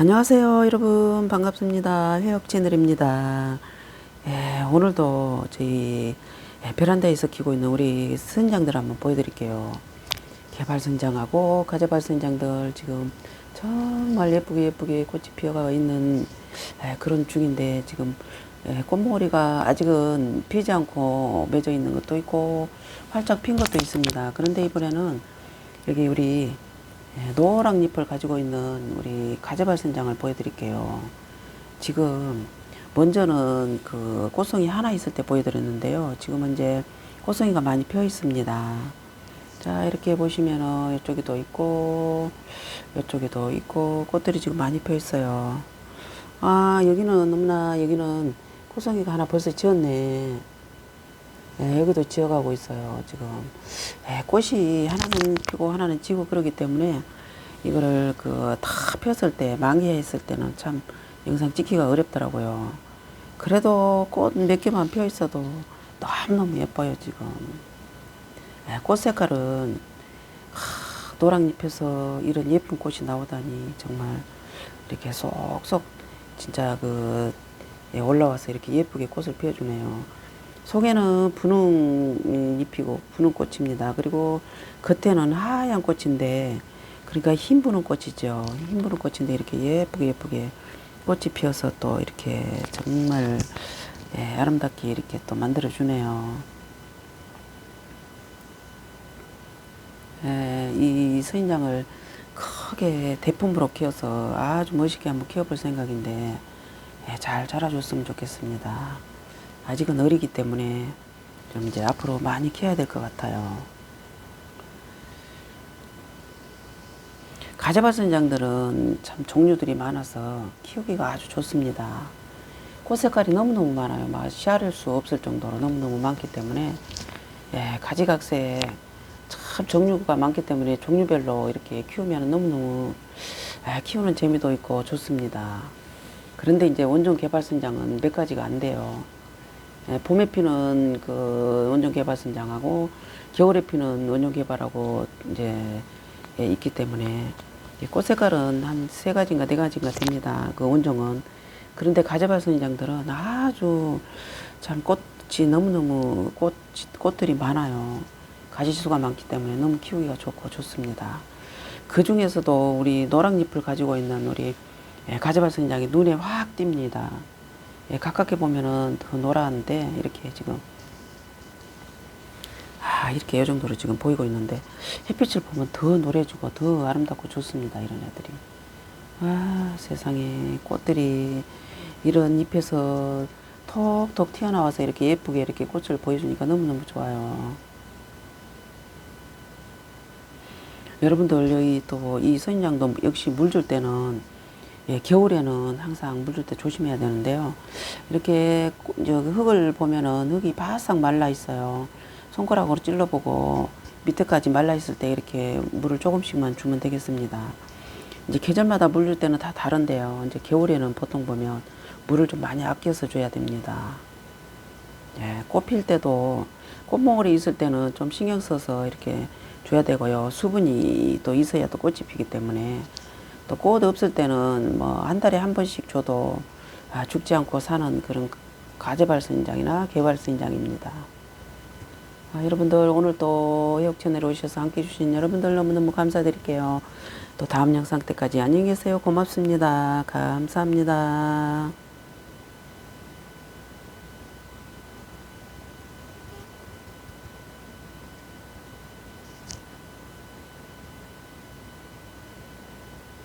안녕하세요 여러분. 반갑습니다. 회역 채널입니다. 예, 오늘도 저희 예, 베란다에서 키고 있는 우리 선장들 한번 보여드릴게요. 개발 선장하고 가재발 선장들 지금 정말 예쁘게 예쁘게 꽃이 피어가 있는 예, 그런 중인데 지금 예, 꽃머리가 아직은 피지 않고 맺어 있는 것도 있고 활짝 핀 것도 있습니다. 그런데 이번에는 여기 우리 예, 노랑 잎을 가지고 있는 우리 가재발 선장을 보여드릴게요. 지금 먼저는 그 꽃송이 하나 있을 때 보여드렸는데요. 지금은 이제 꽃송이가 많이 펴 있습니다. 자 이렇게 보시면은 이쪽에도 있고 이쪽에도 있고 꽃들이 지금 많이 펴 있어요. 아 여기는 너무나 여기는 꽃송이가 하나 벌써 지었네. 예, 여기도 지어가고 있어요, 지금. 예, 꽃이 하나는 피고 하나는 지고 그러기 때문에 이거를 그 다 폈을 때, 만개했을 때는 참 영상 찍기가 어렵더라고요. 그래도 꽃 몇 개만 펴 있어도 너무너무 예뻐요, 지금. 예, 꽃 색깔은 하, 노랑잎에서 이런 예쁜 꽃이 나오다니 정말 이렇게 쏙쏙 진짜 그 예, 올라와서 이렇게 예쁘게 꽃을 피워주네요. 속에는 분홍 잎이고 분홍 꽃입니다. 그리고 겉에는 하얀 꽃인데 그러니까 흰 분홍 꽃이죠. 흰 분홍 꽃인데 이렇게 예쁘게 예쁘게 꽃이 피어서 또 이렇게 정말 예, 아름답게 이렇게 또 만들어 주네요. 예, 이 서인장을 크게 대품으로 키워서 아주 멋있게 한번 키워볼 생각인데 예, 잘 자라줬으면 좋겠습니다. 아직은 어리기 때문에 좀 이제 앞으로 많이 키워야 될 것 같아요. 가재밭 선장들은 참 종류들이 많아서 키우기가 아주 좋습니다. 꽃 색깔이 너무너무 많아요. 막 시야를 수 없을 정도로 너무너무 많기 때문에 예, 가지각색 참 종류가 많기 때문에 종류별로 이렇게 키우면 너무너무 예, 키우는 재미도 있고 좋습니다. 그런데 이제 원종 개발 선장은 몇 가지가 안 돼요. 예, 봄에 피는 그 원종 개발 선장하고 겨울에 피는 원종 개발하고 이제 예, 있기 때문에 이꽃 색깔은 한 세 가지인가 네 가지인가 됩니다. 그 원종은 그런데 가재발 선장들은 아주 참 꽃이 너무너무 꽃 꽃들이 많아요. 가지 수가 많기 때문에 너무 키우기가 좋고 좋습니다. 그 중에서도 우리 노랑잎을 가지고 있는 우리 예, 가재발 선장이 눈에 확 띕니다. 예, 가깝게 보면은 더 노란데 이렇게 지금 아 이렇게 이 정도로 지금 보이고 있는데 햇빛을 보면 더 노래지고 더 아름답고 좋습니다 이런 애들이. 아 세상에 꽃들이 이런 잎에서 톡톡 튀어나와서 이렇게 예쁘게 이렇게 꽃을 보여주니까 너무너무 좋아요. 여러분들 여기 또 이 선인장도 역시 물 줄 때는 예, 겨울에는 항상 물 줄 때 조심해야 되는데요. 이렇게 꽃- 저 흙을 보면은 흙이 바싹 말라 있어요. 손가락으로 찔러보고 밑에까지 말라 있을 때 이렇게 물을 조금씩만 주면 되겠습니다. 이제 계절마다 물 줄 때는 다 다른데요. 이제 겨울에는 보통 보면 물을 좀 많이 아껴서 줘야 됩니다. 예, 꽃필 때도 꽃몽울이 있을 때는 좀 신경 써서 이렇게 줘야 되고요. 수분이 또 있어야 또 꽃이 피기 때문에 또 꽃 없을 때는 뭐 한 달에 한 번씩 줘도 아, 죽지 않고 사는 그런 가재발선장이나 개발선장입니다. 아, 여러분들 오늘 또 채널에 오셔서 함께 해주신 여러분들 너무너무 감사드릴게요. 또 다음 영상 때까지 안녕히 계세요. 고맙습니다. 감사합니다.